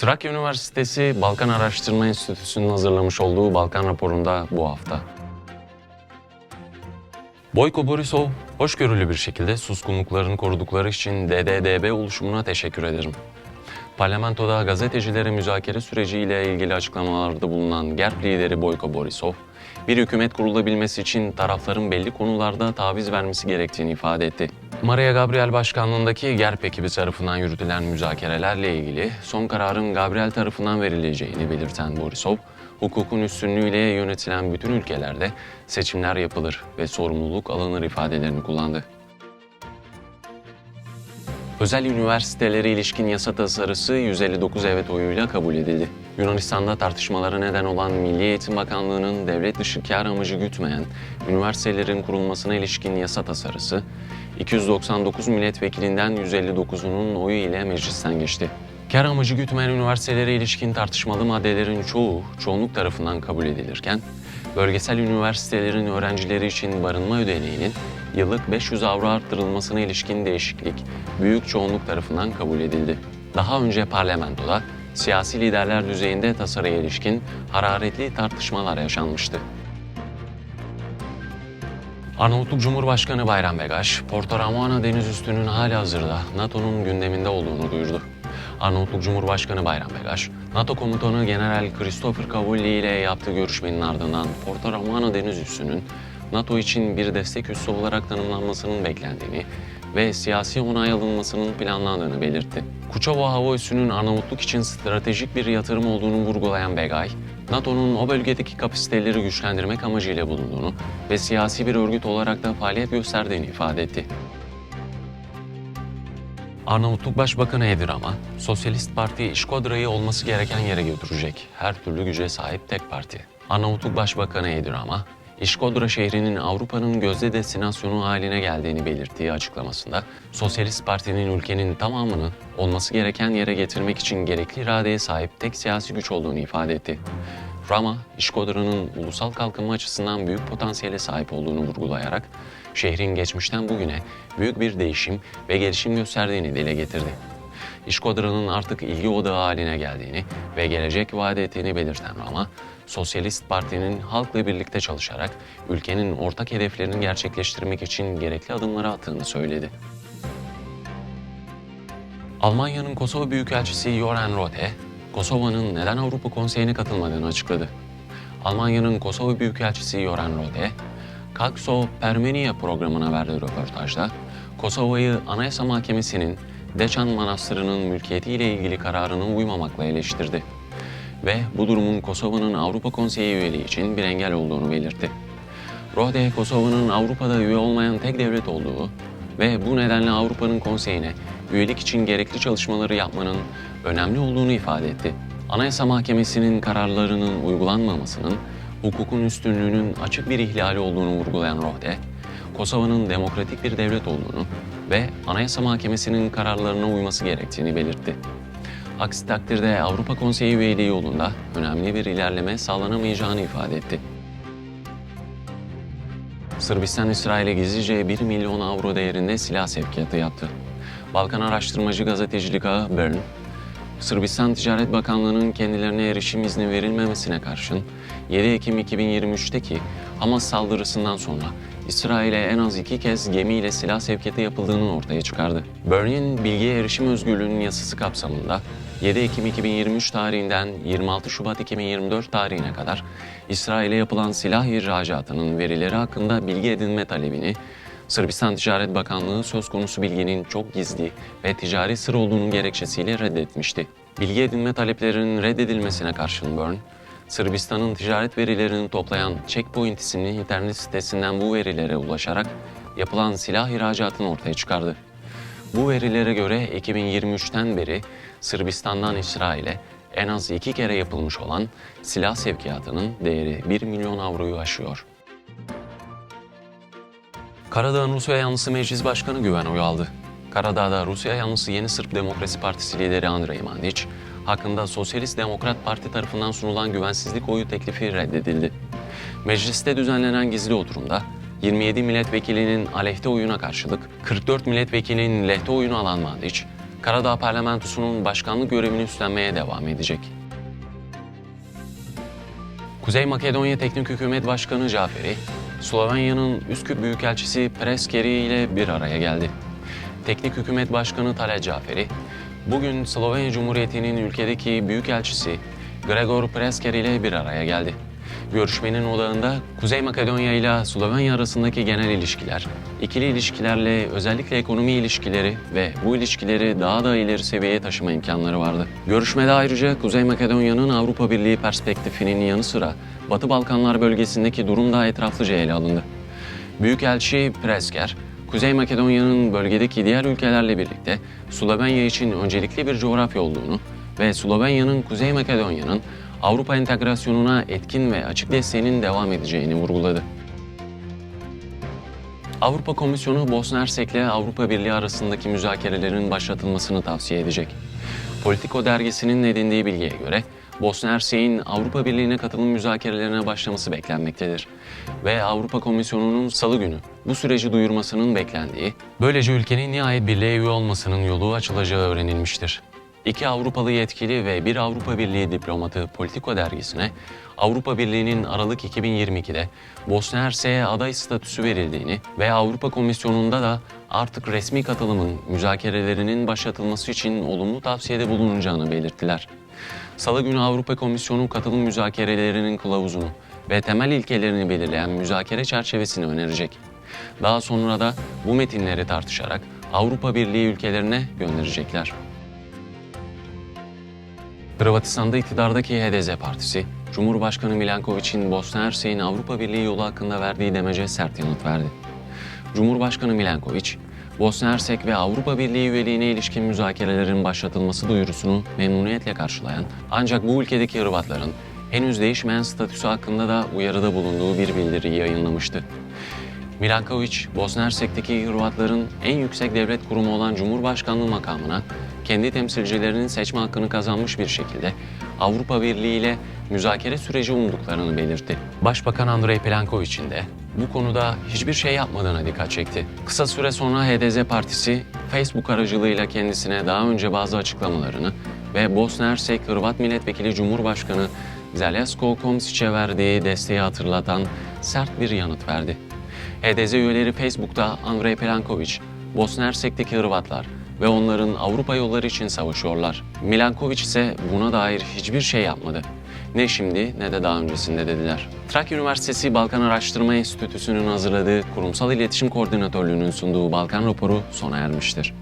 Trakya Üniversitesi Balkan Araştırma Enstitüsü'nün hazırlamış olduğu Balkan raporunda bu hafta. Boyko Borisov, hoşgörülü bir şekilde suskunluklarını korudukları için DDDB oluşumuna teşekkür ederim. Parlamentoda gazetecilere müzakere süreciyle ilgili açıklamalarda bulunan GERB lideri Boyko Borisov, bir hükümet kurulabilmesi için tarafların belli konularda taviz vermesi gerektiğini ifade etti. Maria Gabriel başkanlığındaki GERB ekibi tarafından yürütülen müzakerelerle ilgili son kararın Gabriel tarafından verileceğini belirten Borisov, hukukun üstünlüğüyle yönetilen bütün ülkelerde seçimler yapılır ve sorumluluk alınır ifadelerini kullandı. Özel üniversitelere ilişkin yasa tasarısı 159 evet oyuyla kabul edildi. Yunanistan'da tartışmalara neden olan Milli Eğitim Bakanlığı'nın devlet dışı kar amacı gütmeyen üniversitelerin kurulmasına ilişkin yasa tasarısı 299 milletvekilinden 159'unun oyu ile meclisten geçti. Kar amacı gütmeyen üniversitelere ilişkin tartışmalı maddelerin çoğu çoğunluk tarafından kabul edilirken, bölgesel üniversitelerin öğrencileri için barınma ödeneğinin yıllık 500 avro arttırılmasına ilişkin değişiklik büyük çoğunluk tarafından kabul edildi. Daha önce parlamentoda siyasi liderler düzeyinde tasarıya ilişkin hararetli tartışmalar yaşanmıştı. Arnavutluk Cumhurbaşkanı Bayram Begaş, Porto Ramuana deniz üstünün hali hazırda NATO'nun gündeminde olduğunu duyurdu. Arnavutluk Cumhurbaşkanı Bayram Begaş, NATO komutanı General Christopher Cavalli ile yaptığı görüşmenin ardından Porto Ramuana deniz üssünün NATO için bir destek üssü olarak tanımlanmasının beklendiğini ve siyasi onay alınmasının planlandığını belirtti. Kuçova Hava Üssü'nün Arnavutluk için stratejik bir yatırım olduğunu vurgulayan Begay, NATO'nun o bölgedeki kapasiteleri güçlendirmek amacıyla bulunduğunu ve siyasi bir örgüt olarak da faaliyet gösterdiğini ifade etti. Arnavutluk Başbakanı Edi Rama, Sosyalist Parti İşkodra'yı olması gereken yere götürecek her türlü güce sahip tek parti. Arnavutluk Başbakanı Edi Rama, İşkodra şehrinin Avrupa'nın gözde destinasyonu haline geldiğini belirttiği açıklamasında, Sosyalist Parti'nin ülkenin tamamını olması gereken yere getirmek için gerekli iradeye sahip tek siyasi güç olduğunu ifade etti. Rama, İşkodra'nın ulusal kalkınma açısından büyük potansiyele sahip olduğunu vurgulayarak, şehrin geçmişten bugüne büyük bir değişim ve gelişim gösterdiğini dile getirdi. İşkodra'nın artık ilgi odağı haline geldiğini ve gelecek vaat ettiğini belirten Rama, Sosyalist Parti'nin halkla birlikte çalışarak ülkenin ortak hedeflerini gerçekleştirmek için gerekli adımları attığını söyledi. Almanya'nın Kosova Büyükelçisi Joran Rote, Kosova'nın neden Avrupa Konseyi'ne katılmadığını açıkladı. Almanya'nın Kosova Büyükelçisi Joran Rote, Kalkso Permenia programına verdiği röportajda, Kosova'yı Anayasa Mahkemesi'nin Deçan Manastırı'nın mülkiyetiyle ilgili kararına uymamakla eleştirdi ve bu durumun Kosova'nın Avrupa Konseyi üyeliği için bir engel olduğunu belirtti. Rode, Kosova'nın Avrupa'da üye olmayan tek devlet olduğu ve bu nedenle Avrupa'nın konseyine üyelik için gerekli çalışmaları yapmanın önemli olduğunu ifade etti. Anayasa Mahkemesi'nin kararlarının uygulanmamasının hukukun üstünlüğünün açık bir ihlali olduğunu vurgulayan Rode, Kosova'nın demokratik bir devlet olduğunu ve Anayasa Mahkemesi'nin kararlarına uyması gerektiğini belirtti. Aksi takdirde Avrupa Konseyi üyeliği yolunda önemli bir ilerleme sağlanamayacağını ifade etti. Sırbistan İsrail'e gizlice 1 milyon avro değerinde silah sevkiyatı yaptı. Balkan araştırmacı gazetecilik ağı Bern, Sırbistan Ticaret Bakanlığı'nın kendilerine erişim izni verilmemesine karşın 7 Ekim 2023'teki Hamas saldırısından sonra İsrail'e en az iki kez gemiyle silah sevkiyatı yapıldığını ortaya çıkardı. Bern'in bilgiye erişim özgürlüğünün yasası kapsamında 7 Ekim 2023 tarihinden 26 Şubat 2024 tarihine kadar İsrail'e yapılan silah ihracatının verileri hakkında bilgi edinme talebini Sırbistan Ticaret Bakanlığı söz konusu bilginin çok gizli ve ticari sır olduğunun gerekçesiyle reddetmişti. Bilgi edinme taleplerinin reddedilmesine karşın Byrne, Sırbistan'ın ticaret verilerini toplayan Checkpoint isimli internet sitesinden bu verilere ulaşarak yapılan silah ihracatını ortaya çıkardı. Bu verilere göre 2023'ten beri Sırbistan'dan İsrail'e en az iki kere yapılmış olan silah sevkiyatının değeri 1 milyon avroyu aşıyor. Karadağ'ın Rusya yanlısı meclis başkanı güven oyu aldı. Karadağ'da Rusya yanlısı Yeni Sırp Demokrasi Partisi lideri Andrei Mandic, hakkında Sosyalist Demokrat Parti tarafından sunulan güvensizlik oyu teklifi reddedildi. Mecliste düzenlenen gizli oturumda 27 milletvekilinin aleyhte oyuna karşılık 44 milletvekilinin lehte oyunu alan Mandic, Karadağ Parlamentosu'nun başkanlık görevini üstlenmeye devam edecek. Kuzey Makedonya Teknik Hükümet Başkanı Caferi, Slovenya'nın Üsküp Büyükelçisi Preskeri ile bir araya geldi. Teknik Hükümet Başkanı Talha Caferi, bugün Slovenya Cumhuriyeti'nin ülkedeki Büyükelçisi Gregor Preskeri ile bir araya geldi. Görüşmenin odağında Kuzey Makedonya ile Slovenya arasındaki genel ilişkiler, ikili ilişkilerle özellikle ekonomi ilişkileri ve bu ilişkileri daha da ileri seviyeye taşıma imkanları vardı. Görüşmede ayrıca Kuzey Makedonya'nın Avrupa Birliği perspektifinin yanı sıra Batı Balkanlar bölgesindeki durum da etraflıca ele alındı. Büyükelçi Presker, Kuzey Makedonya'nın bölgedeki diğer ülkelerle birlikte Slovenya için öncelikli bir coğrafya olduğunu ve Slovenya'nın Kuzey Makedonya'nın Avrupa entegrasyonuna etkin ve açık desteğinin devam edeceğini vurguladı. Avrupa Komisyonu Bosna Hersek'le Avrupa Birliği arasındaki müzakerelerin başlatılmasını tavsiye edecek. Politico dergisinin edindiği bilgiye göre Bosna Hersek'in Avrupa Birliği'ne katılım müzakerelerine başlaması beklenmektedir. Ve Avrupa Komisyonu'nun salı günü bu süreci duyurmasının beklendiği, böylece ülkenin nihayet birliğe üye olmasının yolu açılacağı öğrenilmiştir. İki Avrupalı yetkili ve bir Avrupa Birliği diplomatı Politico dergisine Avrupa Birliği'nin Aralık 2022'de Bosna Hersek'e aday statüsü verildiğini ve Avrupa Komisyonu'nda da artık resmi katılımın müzakerelerinin başlatılması için olumlu tavsiyede bulunacağını belirttiler. Salı günü Avrupa Komisyonu katılım müzakerelerinin kılavuzunu ve temel ilkelerini belirleyen müzakere çerçevesini önerecek. Daha sonra da bu metinleri tartışarak Avrupa Birliği ülkelerine gönderecekler. Hırvatistan'da iktidardaki HDZ Partisi, Cumhurbaşkanı Milankovic'in Bosna Hersek'in Avrupa Birliği yolu hakkında verdiği demece sert yanıt verdi. Cumhurbaşkanı Milankovic, Bosna Hersek ve Avrupa Birliği üyeliğine ilişkin müzakerelerin başlatılması duyurusunu memnuniyetle karşılayan ancak bu ülkedeki Hırvatların henüz değişmeyen statüsü hakkında da uyarıda bulunduğu bir bildiri yayınlamıştı. Milankovic, Bosna Hersek'teki Hırvatların en yüksek devlet kurumu olan Cumhurbaşkanlığı makamına kendi temsilcilerinin seçme hakkını kazanmış bir şekilde Avrupa Birliği ile müzakere süreci umduklarını belirtti. Başbakan Andrei Plenkovic'in de bu konuda hiçbir şey yapmadığına dikkat çekti. Kısa süre sonra HDZ Partisi Facebook aracılığıyla kendisine daha önce bazı açıklamalarını ve Bosna Hersek Hırvat Milletvekili Cumhurbaşkanı Zeljasko Komsic'e verdiği desteği hatırlatan sert bir yanıt verdi. HDZ üyeleri Facebook'ta Andrei Plenkovic, Bosna Hersek'teki Hırvatlar ve onların Avrupa yolları için savaşıyorlar. Milankovic ise buna dair hiçbir şey yapmadı. Ne şimdi ne de daha öncesinde dediler. Trakya Üniversitesi Balkan Araştırma Enstitüsü'nün hazırladığı Kurumsal İletişim Koordinatörlüğü'nün sunduğu Balkan raporu sona ermiştir.